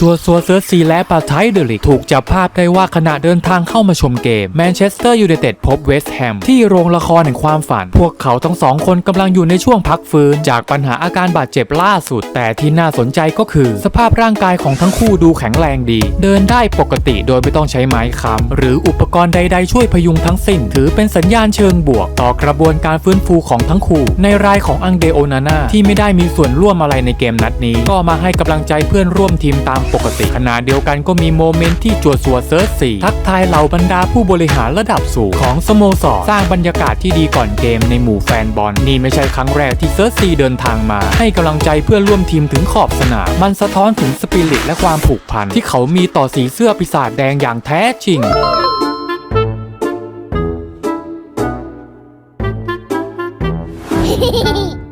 จัวซัวเซิร์ซีและปาไทเดลิกถูกจับภาพได้ว่าขณะเดินทางเข้ามาชมเกมแมนเชสเตอร์ยูไนเต็ดพบเวสต์แฮมที่โรงละครแห่งความฝัน พวกเขาทั้งสองคนกำลังอยู่ในช่วงพักฟื้น จากปัญหาอาการบาดเจ็บล่าสุด แต่ที่น่าสนใจก็คือ สภาพร่างกายของทั้งคู่ดูแข็งแรงดี เดินได้ปกติโดยไม่ต้องใช้ไม้ค้ำหรืออุปกรณ์ใด ๆ ช่วยพยุงทั้งสิ้น ถือเป็นสัญญาณเชิงบวก ต่อกระบวนการฟื้นฟูของทั้งคู่ ในรายของอังเดโอนาน่าที่ไม่ได้มีส่วนร่วมอะไรในเกมนัดนี้ ก็มาให้กำลังใจเพื่อนร่วมทีมตามปกติขณะเดียวกันก็มีโมเมนต์ที่จวดสัวเซิร์ชสีทักทายเหล่าบรรดาผู้บริหารระดับสูงของสโมสรสร้างบรรยากาศที่ดีก่อนเกมในหมู่แฟนบอลนี่ไม่ใช่ครั้งแรกที่เซิร์ชซีเดินทางมา ให้กำลังใจเพื่อร่วมทีมถึงขอบสนามมันสะท้อนถึงสปิริตและความผูกพันที่เขามีต่อสีเสื้อปีศาจแดงอย่างแท้จริง嘿嘿嘿